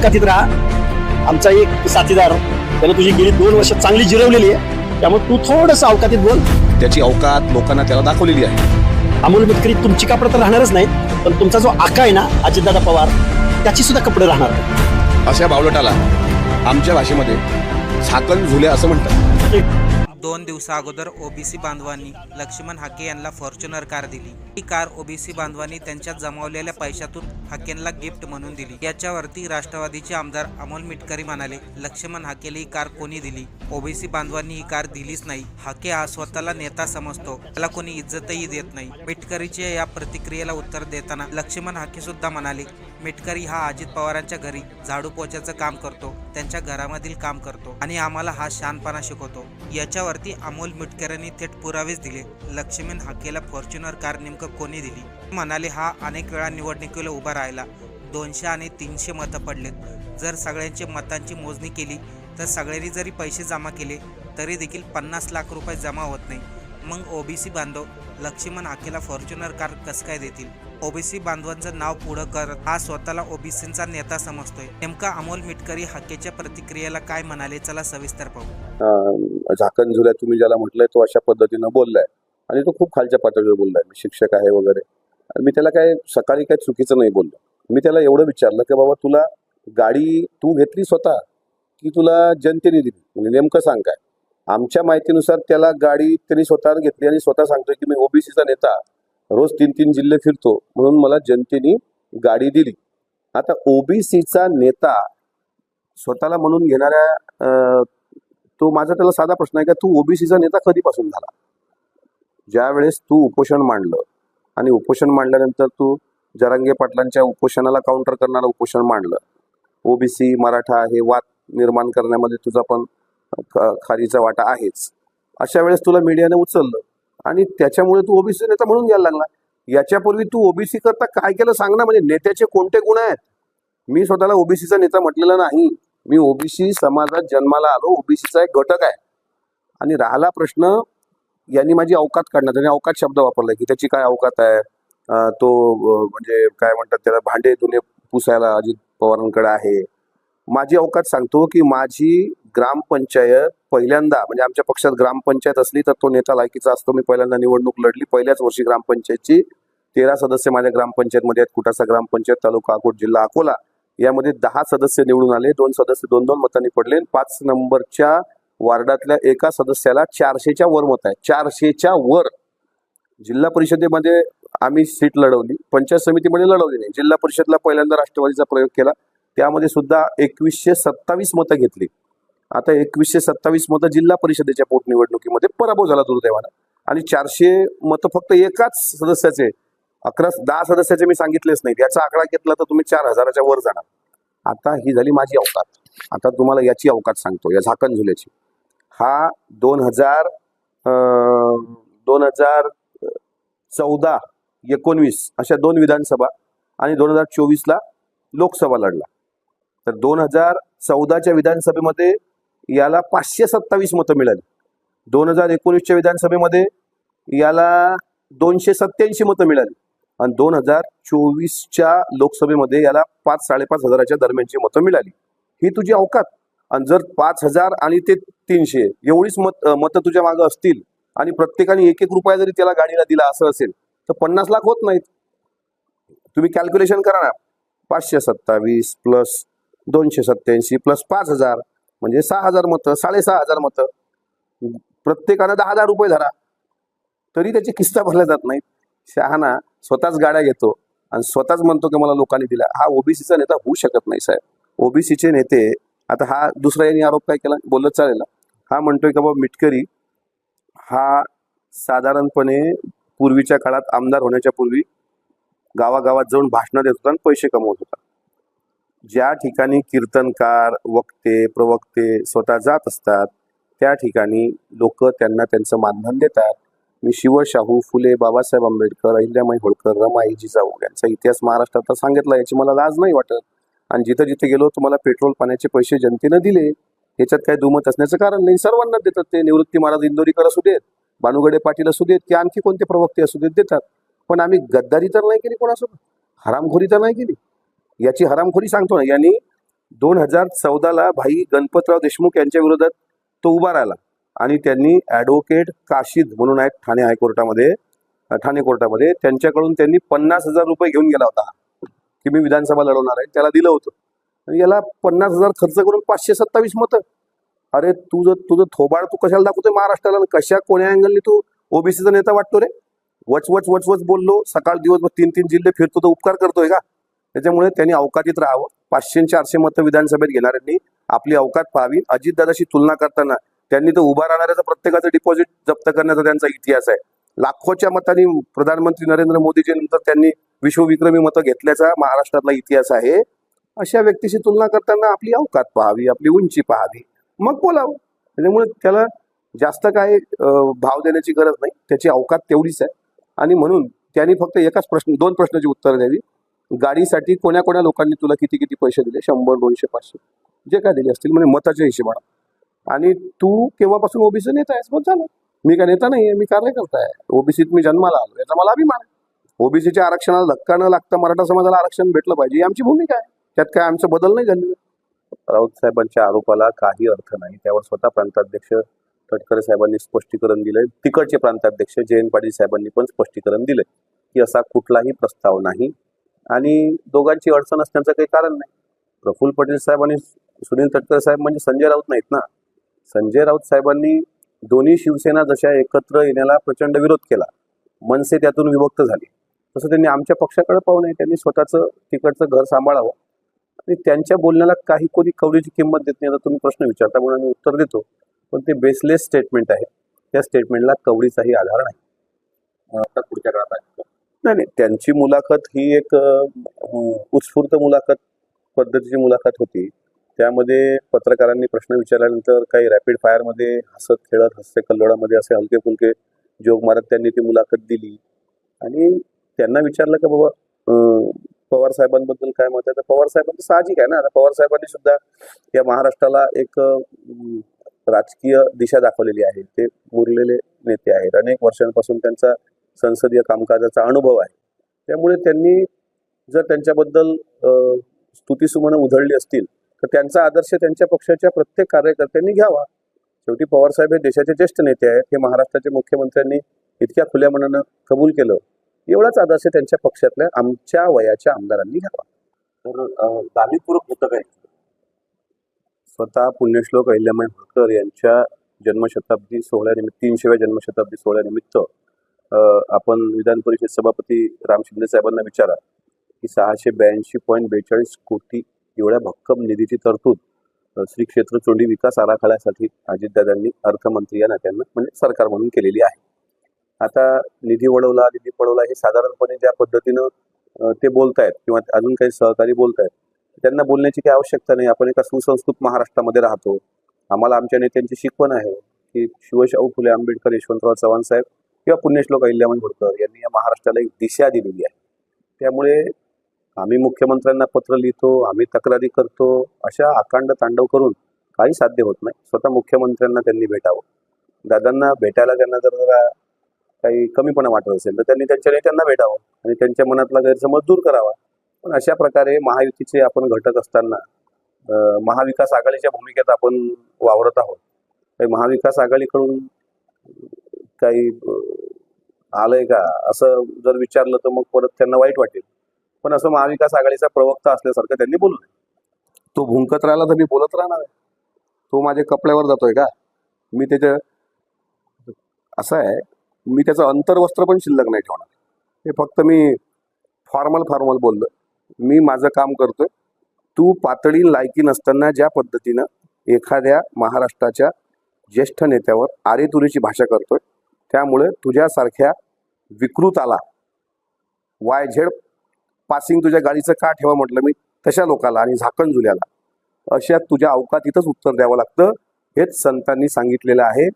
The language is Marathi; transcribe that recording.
अवकातीत राहा. आमचा एक साथीदार त्याला तुझी गेली दोन वर्ष चांगली जिरवलेली आहे. त्यामुळे तू थोडंसं अवकातीत बोल. त्याची अवकात लोकांना त्याला दाखवलेली आहे. अमोल मिटकरी तुमची कपडे तर राहणारच नाही पण तुमचा जो आका आहे ना अजितदादा पवार त्याची सुद्धा कपडे राहणार. अशा बावलटाला आमच्या भाषेमध्ये झाकण झुले असं म्हणतात. दोन दिवसा अगोदर ओबीसी बांधवांनी लक्ष्मण हाके यांना फॉर्च्युनर कार दिली. ही कार ओबीसी बांधवांनी त्यांच्या जमवलेल्या पैशातून हाकेंना गिफ्ट म्हणून दिली. याच्यावरती राष्ट्रवादीचे आमदार अमोल मिटकरी म्हणाले लक्ष्मण हाकेला ही कार कोणी दिली? ओबीसी बांधवांनी ही कार दिलीच नाही. हाके हा स्वतःला नेता समजतो. त्याला कोणी इज्जतही देत नाही. मिटकरीच्या या प्रतिक्रियेला उत्तर देताना लक्ष्मण हाके सुद्धा म्हणाले मिटकरी हा अजित पवारांच्या घरी झाडू पोछाचं काम करतो त्यांच्या घरामधील काम करतो आणि आम्हाला हा शानपणा शिकवतो. याच्यावरती अमोल मिटकरांनी थेट पुरावेच दिले. लक्ष्मण हाकेला फॉर्च्युनर कार नेमकं कोणी दिली? म्हणाले हा अनेक वेळा निवडणुकीला उभा राहिला. दोनशे आणि तीनशे मतं पडलेत. जर सगळ्यांची मतांची मोजणी केली तर सगळ्यांनी जरी पैसे जमा केले तरी देखील पन्नास लाख रुपये जमा होत नाही. मग ओबीसी बांधव लक्ष्मण हाकेला फॉर्च्युनर कार कसं काय देतील? ओबीसी बांधवांचं नाव पुढं करत हा स्वतःला ओबीसीचा नेता समजतोय. नेमका अमोल मिटकरी हाकेच्या प्रतिक्रियेला काय म्हणाले? चला सविस्तर पाहू. झाकण झुल्या तुम्ही ज्याला म्हटलंय तो अशा पद्धतीनं बोललाय. आणि तो खूप खालच्या पातळीवर बोललाय. मी शिक्षक आहे वगैरे. मी त्याला काय सकाळी काय चुकीचं नाही बोललो. मी त्याला एवढं विचारलं की बाबा तुला गाडी तू घेतली स्वतः? की तुला जनतेने दिली? म्हणजे नेमकं सांग काय? आमच्या माहितीनुसार त्याला गाडी त्यांनी स्वतः घेतली आणि स्वतः सांगतोय की मी ओबीसीचा नेता. रोज तीन तीन जिल्हे फिरतो. म्हणून मला जनतेने गाडी दिली. आता ओबीसीचा नेता स्वतःला म्हणून घेणाऱ्या तो माझा त्याला साधा प्रश्न आहे का तू ओबीसीचा नेता कधीपासून झाला? ज्या वेळेस तू उपोषण मांडलं आणि उपोषण मांडल्यानंतर तू जरांगे पाटलांच्या उपोषणाला काउंटर करणारं उपोषण मांडलं. ओबीसी मराठा हे वाद निर्माण करण्यामध्ये तुझा पण खारीचा वाटा आहेच. अशा वेळेस तुला मीडियाने उचललं. आणि त्याच्यामुळे तू ओबीसी नेता म्हणून घ्यायला लागला. याच्यापूर्वी तू ओबीसी करता काय केलं सांग ना. म्हणजे नेत्याचे कोणते गुण आहेत? मी स्वतःला ओबीसीचा नेता म्हटलेला नाही. मी ओबीसी समाजात जन्माला आलो. ओबीसीचा एक घटक आहे. आणि राहिला प्रश्न यांनी माझी अवकात काढणार त्याने अवकात शब्द वापरला की त्याची काय अवकात आहे? तो म्हणजे काय म्हणतात त्याला भांडे धुणे पुसायला अजित पवारांकडे आहे. माझी अवकात सांगतो की माझी ग्रामपंचायत पहिल्यांदा म्हणजे आमच्या पक्षात ग्रामपंचायत असली तर तो नेता लायकीचा असतो. मी पहिल्यांदा निवडणूक लढली. पहिल्याच वर्षी ग्रामपंचायतची तेरा सदस्य माझ्या ग्रामपंचायतमध्ये आहेत. कुटासा ग्रामपंचायत तालुका अकोट जिल्हा अकोला यामध्ये दहा सदस्य निवडून आले. दोन सदस्य दोन दोन मतांनी पडले. पाच नंबरच्या वार्डातल्या एका सदस्याला चारशेच्या वर मत आहे. चारशेच्या वर. जिल्हा परिषदेमध्ये आम्ही सीट लढवली. पंचायत समितीमध्ये लढवली नाही. जिल्हा परिषदला पहिल्यांदा राष्ट्रवादीचा प्रयोग केला. त्यामध्ये सुद्धा एकवीसशे सत्तावीस मतं घेतली. आता एकवीसशे सत्तावीस मतं जिल्हा परिषदेच्या पोटनिवडणुकीमध्ये पराभव झाला दुर्दैवानं. आणि चारशे मतं फक्त एकाच सदस्याचे अकरा दहा सदस्याचे मी सांगितलेच नाही याचा आकडा घेतला तर तुम्ही चार हजाराच्या वर जाणार. आता ही झाली माझी अवकात. आता तुम्हाला याची अवकात सांगतो या झाकण झुल्याची हा दोन हजार दोन हजार चौदा एकोणवीस अशा दोन विधानसभा आणि दोन हजार चोवीसला लोकसभा लढला. तर दोन हजार चौदाच्या विधानसभेमध्ये याला पाचशे सत्तावीस मतं मिळाली. दोन हजार एकोणीसच्या विधानसभेमध्ये याला दोनशे सत्याऐंशी मतं मिळाली. आणि दोन हजार चोवीसच्या लोकसभेमध्ये याला पाच साडेपाच हजाराच्या दरम्यानची मतं मिळाली. ही तुझी अवकात. आणि जर पाच हजार आणि ते तीनशे एवढीच मत मतं तुझ्या मागं असतील आणि प्रत्येकाने एक एक रुपया जरी त्याला गाडीला दिला असं असेल तर पन्नास लाख होत नाहीत. तुम्ही कॅल्क्युलेशन करा ना. पाचशे सत्तावीस प्लस दोनशे सत्याऐंशी प्लस पाच हजार म्हणजे सहा हजार मतं साडेसहा हजार मतं. प्रत्येकानं दहा हजार रुपये धरा. तरी त्याची किस्ता भरल्या जात नाहीत. शहाणा स्वतःच गाड्या घेतो आणि स्वतःच म्हणतो की मला लोकांनी दिला. हा ओबीसीचा नेता होऊ शकत नाही साहेब. ओबीसीचे नेते आता हा दुसरा यांनी आरोप काय केला? बोलत चालेल हा म्हणतोय का बाबा मिटकरी हा साधारणपणे पूर्वीच्या काळात आमदार होण्याच्या पूर्वी गावागावात जाऊन भाषणं देत होता आणि पैसे कमवत होता. ज्या ठिकाणी कीर्तनकार वक्ते प्रवक्ते स्वतः जात असतात त्या ठिकाणी लोक त्यांना त्यांचं मानधन देतात. मी शिवशाहू फुले बाबासाहेब आंबेडकर अहिल्यामाई होळकर रमाई जिजाऊ यांचा इतिहास महाराष्ट्रात सांगितला याची मला लाज नाही वाटत. आणि जिथं जिथे गेलो तुम्हाला पेट्रोल पाण्याचे पैसे जनतेनं दिले याच्यात काही दुमत असण्याचं कारण नाही. सर्वांना देतात ते. निवृत्ती महाराज इंदोरीकर असू देत भानुगडे पाटील असू देत की आणखी कोणते प्रवक्ते असू देत देतात. पण आम्ही गद्दारी तर नाही केली कोणासोबत? हरामखोरी तर नाही केली? याची हरामखोरी सांगतो ना. यांनी दोन हजार चौदाला भाई गणपतराव देशमुख यांच्या विरोधात तो उभा राहिला. आणि त्यांनी ॲडव्होकेट काशीद म्हणून आहेत ठाणे हायकोर्टामध्ये ठाणे कोर्टामध्ये त्यांच्याकडून त्यांनी पन्नास हजार रुपये घेऊन गेला होता की मी विधानसभा लढवणार आहे. त्याला दिलं होतं. याला पन्नास हजार खर्च करून पाचशे सत्तावीस मतं. अरे तुझं तुझं थोबाड तू कशाला दाखवतोय महाराष्ट्राला? कशा कोण्या अँगलनी तू ओबीसीचा नेता वाटतो रे? वच वच वच वच बोललो. सकाळ दिवसभर तीन तीन जिल्हे फिरतो तर उपकार करतोय का? त्याच्यामुळे त्यांनी अवकाशीत राहावं. पाचशे चारशे मतं विधानसभेत घेणाऱ्यांनी आपली अवकात पाहावी. अजितदादाशी तुलना करताना त्यांनी तर उभा राहणाऱ्याचं प्रत्येकाचं डिपॉझिट जप्त करण्याचा त्यांचा इतिहास आहे. लाखोच्या मतांनी प्रधानमंत्री नरेंद्र मोदीजीनंतर त्यांनी विश्वविक्रमी मतं घेतल्याचा महाराष्ट्रातला इतिहास आहे. अशा व्यक्तीशी तुलना करताना आपली अवकात पाहावी आपली उंची पाहावी. मग बोलावं. त्याच्यामुळे त्याला जास्त काय भाव देण्याची गरज नाही. त्याची अवकात तेवढीच आहे. आणि म्हणून त्यांनी फक्त एकाच प्रश्न दोन प्रश्नाची उत्तरं द्यावी. गाडीसाठी कोण्या कोण्या लोकांनी तुला किती किती पैसे दिले? शंभर दोनशे पाचशे. जे काय दिले असतील म्हणजे मताच्या हिशोबाने. आणि तू केव्हापासून ओबीसी नेता आहेस? बस झालं. मी काय नेता नाही आहे मी कार्यकर्ता आहे. ओबीसीत मी जन्माला आलो याचा मला अभिमान आहे. ओबीसीच्या आरक्षणाला धक्का न लागता मराठा समाजाला आरक्षण भेटलं पाहिजे ही आमची भूमिका आहे. त्यात काय आमचं बदल नाही झालेलं. राऊत साहेबांच्या आरोपाला काही अर्थ नाही. त्यावर स्वतः प्रांताध्यक्ष तटकरे साहेबांनी स्पष्टीकरण दिलंय. तिकडचे प्रांताध्यक्ष जयंत पाटील साहेबांनी पण स्पष्टीकरण दिलंय की असा कुठलाही प्रस्ताव नाही. आणि दोघांची अडचण असण्याचं काही कारण नाही. प्रफुल्ल पटेल साहेब आणि सुनील तटकरे साहेब म्हणजे संजय राऊत नाहीत ना. संजय राऊत साहेबांनी दोन्ही शिवसेना जशा एकत्र येण्याला प्रचंड विरोध केला. मनसे त्यातून विभक्त झाली. तसं त्यांनी आमच्या पक्षाकडे पाहू नये. त्यांनी स्वतःचं तिकडचं घर सांभाळावं. आणि त्यांच्या बोलण्याला काही कोणी कवडीची किंमत देत नाही. आता तुम्ही प्रश्न विचारता म्हणून मी उत्तर देतो. पण ते बेसलेस स्टेटमेंट आहे. त्या स्टेटमेंटला कवडीचाही आधार नाही. आता पुढच्या काळात आहे. नाही नाही. त्यांची मुलाखत ही एक उत्स्फूर्त मुलाखत पद्धतीची मुलाखत होती. त्यामध्ये पत्रकारांनी प्रश्न विचारल्यानंतर काही रॅपिड फायरमध्ये हसत खेळत हसते कल्लोळामध्ये असे हलके फुलके जोग मारत त्यांनी ती मुलाखत दिली. आणि त्यांना विचारलं का बाबा पवार साहेबांबद्दल काय मत आहे? तर पवार साहेबांचं म्हणजे साहजिक आहे ना. आता पवार साहेबांनी सुद्धा या महाराष्ट्राला एक राजकीय दिशा दाखवलेली आहे. ते मुरलेले नेते आहेत. अनेक वर्षांपासून त्यांचा संसदीय कामकाजाचा अनुभव आहे. त्यामुळे त्यांनी जर त्यांच्याबद्दल स्तुतिसुमनं उधळली असतील तर त्यांचा आदर्श त्यांच्या पक्षाच्या प्रत्येक कार्यकर्त्यांनी घ्यावा. शेवटी पवार साहेब हे देशाचे ज्येष्ठ नेते आहेत हे महाराष्ट्राचे मुख्यमंत्र्यांनी इतक्या खुल्या मनानं कबूल केलं. एवढाच आदर्श त्यांच्या पक्षातल्या आमच्या वयाच्या आमदारांनी घ्यावा. तर दाबीपूर्वक होतं काय स्वतः पुण्यश्लोक अहिल्यामाई होळकर यांच्या जन्मशताब्दी सोहळ्यानिमित्त तीनशेव्या जन्मशताब्दी सोहळ्यानिमित्त आपण विधान परिषद सभापती राम शिंदे साहेबांना विचारा की सहाशे ब्याऐंशी पॉईंट बेचाळीस कोटी एवढ्या भक्कम निधीची तरतूद श्री क्षेत्र चोंडी विकास आराखड्यासाठी अजितदादांनी अर्थमंत्री या नात्यानं म्हणजे सरकार म्हणून केलेली आहे. आता निधी वळवला निधी पळवला हे साधारणपणे ज्या पद्धतीनं ते बोलतायत किंवा अजून काही सहकारी बोलतायत त्यांना बोलण्याची काही आवश्यकता नाही. आपण एका सुसंस्कृत महाराष्ट्रामध्ये राहतो. आम्हाला आमच्या नेत्यांची शिकवण आहे की शिवशाहू फुले आंबेडकर यशवंतराव चव्हाण साहेब किंवा पुण्यश्लोक अहिल्यामाई होळकर यांनी या महाराष्ट्राला एक दिशा दिलेली आहे. त्यामुळे आम्ही मुख्यमंत्र्यांना पत्र लिहितो आम्ही तक्रारी करतो अशा आकांड तांडव करून काही साध्य होत नाही. स्वतः मुख्यमंत्र्यांना त्यांनी भेटावं. दादांना भेटायला त्यांना जर जरा काही कमीपणा वाटत असेल तर त्यांनी त्यांच्या नेत्यांना भेटावं आणि त्यांच्या मनातला गैरसमज दूर करावा. पण अशा प्रकारे महायुतीचे आपण घटक असताना महाविकास आघाडीच्या भूमिकेत आपण वावरत आहोत. महाविकास आघाडीकडून काही आलंय का? असं जर विचारलं तर मग परत त्यांना वाईट वाटेल. पण असं महाविकास आघाडीचा प्रवक्ता असल्यासारखं त्यांनी बोलू नये. तो भुंकत राहिला तर मी बोलत राहणार आहे. तो माझ्या कपड्यावर जातोय का? मी त्याच्या असं आहे मी त्याचं अंतर्वस्त्र पण शिल्लक नाही ठेवणार. हे फक्त मी फॉर्मल फॉर्मल बोललो. मी माझं काम करतोय. तू पातळी लायकी नसताना ज्या पद्धतीनं एखाद्या महाराष्ट्राच्या ज्येष्ठ नेत्यावर आरेतुरीची भाषा करतोय त्यामुळे तुझ्यासारख्या विकृताला वाय झेड पासिंग तुझ्या गाडीचं का ठेवा म्हटलं मी? तशा लोकाला आणि झाकण जुल्याला अशा तुझ्या अवकातीतच उत्तर द्यावं लागतं. हेच संतांनी सांगितलेलं आहे.